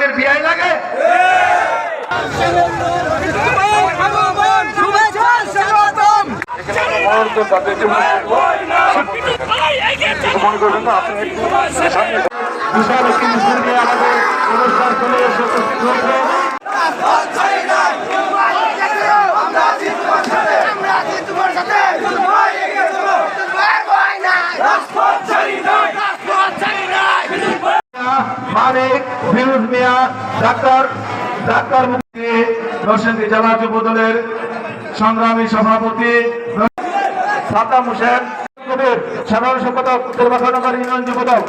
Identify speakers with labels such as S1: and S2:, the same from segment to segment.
S1: আপনাদের বিয়াই লাগে?
S2: না বিশাল একটি মিছিল নিয়ে আমাদের অনুষ্ঠান চলে এসে উপস্থিত হয়েছে মানিক, ফিরোজ মিয়া, ডাক্তার ডাক্তার মুক্তি, নরসিংদী জেলা যুব দলের সংগ্রামী সভাপতি, সাদ্দাম হোসেন সাধারণ সম্পাদক উত্তরবাসনগর ইউনিয়ন যুব দল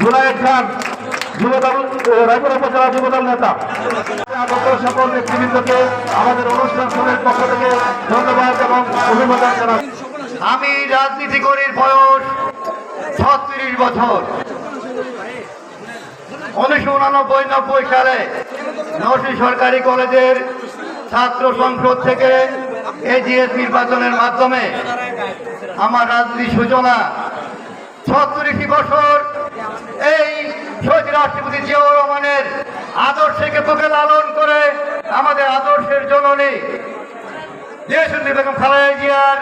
S2: জুনায়েদ খান যুবদল রায়পুর উপজেলা যুবদল নেতা। আগত সকল নেতৃবৃন্দকে আমাদের অনুষ্ঠান স্থলের পক্ষ থেকে ধন্যবাদ এবং অভিনন্দন জানাচ্ছি।
S1: আমি রাজনীতি করির বয়স ছত্রিশ বছর। উনিশশো উনানব্বই, নব্বই সালে নরসিং সরকারি কলেজের ছাত্র সংসদ থেকে এজিএস নির্বাচনের মাধ্যমে আমার রাজনীতি সূচনা ছত্রিশটি বছর এই শহীদ রাষ্ট্রপতি জিয়াউর রহমানের আদর্শকে বুকে লালন করে আমাদের আদর্শের জননী দেশনেত্রী বেগম খালেদা জিয়ার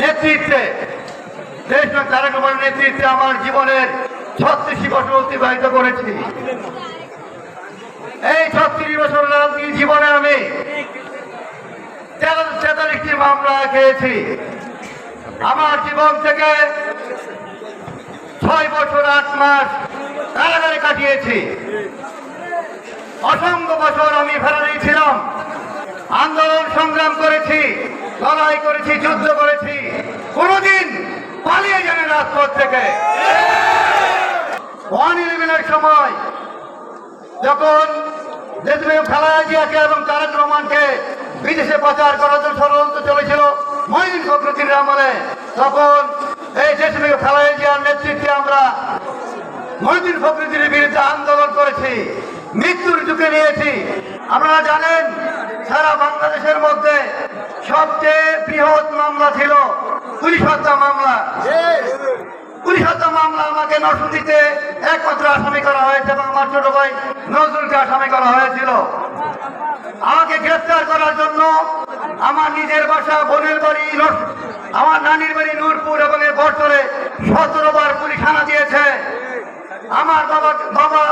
S1: নেতৃত্বে, দেশ তারেক নেতৃত্বে আমার জীবনের ছত্রিশটি বছর অতিবাহিত করেছি। এই ছত্রিশ বছর রাজনীতি জীবনে আমি? তেতাল্লিশটি মামলা খেয়েছি। আমার জীবন থেকে ছয় বছর, আট মাস কারাগারে কাটিয়েছি। অসংখ্য বছর আমি ফেরারি ছিলাম। আন্দোলন সংগ্রাম করেছি, লড়াই করেছি, যুদ্ধ করেছি। কোনোদিন পালিয়ে যাবে রাজপথ থেকে। ওয়ান সময় যখন দেশমেয় খালেদা জিয়াকে এবং তারেক রহমানকে বিদেশে পাচার করার জন্য ষড়যন্ত্র চলেছিল মহিদিন ফখরুদ্দিনের আমলে তখন এই দেশমেয় খালেদা জিয়ার নেতৃত্বে আমরা মহিদিন ফখরুদ্দিনের বিরুদ্ধে আন্দোলন করেছি, মৃত্যুর ঝুঁকে নিয়েছি। আপনারা জানেন, সারা বাংলাদেশের মধ্যে সবচেয়ে বৃহৎ মামলা ছিল পুলিশ হত্যা মামলা। হত্যা মামলা আমাকে নরসিংদীতে একমাত্র আসামি করা হয়েছে এবং আমার ছোট ভাই নজরুলকে আসামি করা হয়েছিল। আমাকে গ্রেফতার করার জন্য আমার নিজের বাসা বোনের বাড়ি আমার নানির বাড়ি নূরপুর এবং এর বছরে সতেরো বার পুলিশ হানা দিয়েছে। আমার বাবা বাবা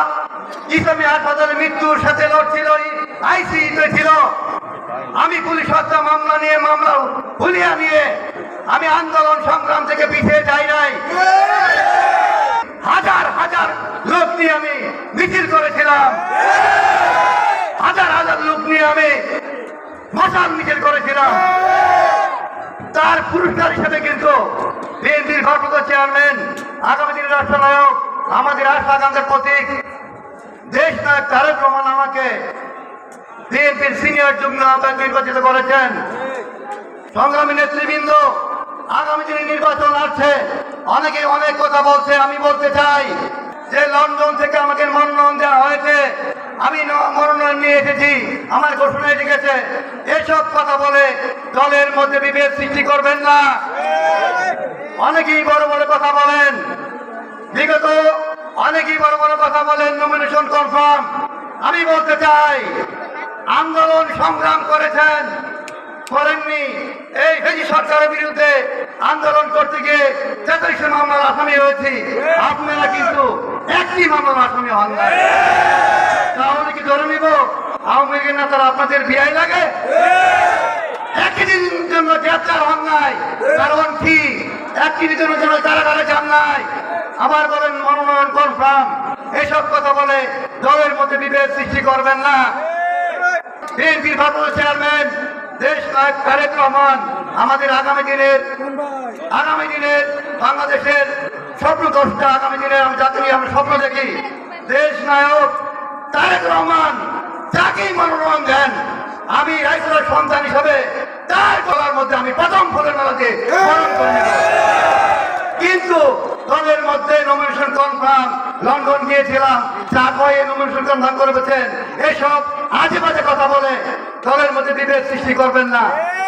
S1: ইসলামী হাসপাতালে মৃত্যুর সাথে লড়ছিল আইসিইতে ছিল। আমি পুলিশ হত্যা মামলা নিয়ে, মামলা ভুলিয়া নিয়ে আমি আন্দোলন সংগ্রাম থেকে পিছিয়ে যাই নাই। হাজার হাজার লোক নিয়ে আমি মিছিল করেছিলাম। হাজার হাজার লোক নিয়ে আমি মশাল মিছিল করেছিলাম। তার পুরস্কার হিসেবে কিন্তু বিএনপির ভারপ্রাপ্ত চেয়ারম্যান, আগামী দিনের রাষ্ট্রনায়ক, আমাদের আশা আকাঙ্ক্ষার প্রতীক, দেশ নায়ক তারেক রহমান আমাকে বিএনপির সিনিয়র যুগ্ম আহ্বায়ক নির্বাচিত করেছেন। সংগ্রামী নেতৃবৃন্দ আগামী দিনে নির্বাচন আসছে। অনেকে অনেক কথা বলছে, আমি বলতে চাই যে লন্ডন থেকে আমাকে মনোনয়ন দেওয়া হয়েছে। আমি মনোনয়ন নিয়ে এসেছি, আমার ঘোষণা এসে গেছে। এসব কথা বলে দলের মধ্যে বিভেদ সৃষ্টি করবেন না। অনেকেই বড় বড় কথা বলেন। বিগত অনেকেই বড় বড় কথা বলেন নমিনেশন কনফার্ম আমি বলতে চাই, আন্দোলন সংগ্রাম করেছেন। করেননি। এই ফেজি সরকারের বিরুদ্ধে আন্দোলন করতে গিয়ে তেতাল্লিশ মামলার আসামি হয়েছি। আপনারা কিন্তু একটি মামলার আসামি হন না তাহলে কি ধরে নিব? আওয়ামী লীগের নেতারা আপনাদের বিয়াই লাগে? জন্য হন নাই। কারণ নাই। আবার বলেন মনোনয়ন কনফার্ম। এসব কথা বলে দলের মধ্যে করবেন না। চেয়ারম্যান দেশ নায়ক তারেক রহমান আমাদের আগামী দিনের আগামী দিনের বাংলাদেশের স্বপ্ন দশটা আগামী দিনের আমি নিয়ে আমরা স্বপ্ন দেখি। দেশ নায়ক তারেক রহমান যাকেই মনোনয়ন দেন, আমি রাইসুলার সন্তান হিসাবে তার গলার মধ্যে আমি প্রথম ফুলের মেলা বরণ করে নেব। কিন্তু দলের মধ্যে নমিনেশন কনফার্ম লন্ডন গিয়েছিলাম কয়ে নমিনেশন কনফার্ম করেছেন। এসব আজে বাজে কথা বলে দলের মধ্যে বিভেদ সৃষ্টি করবেন না।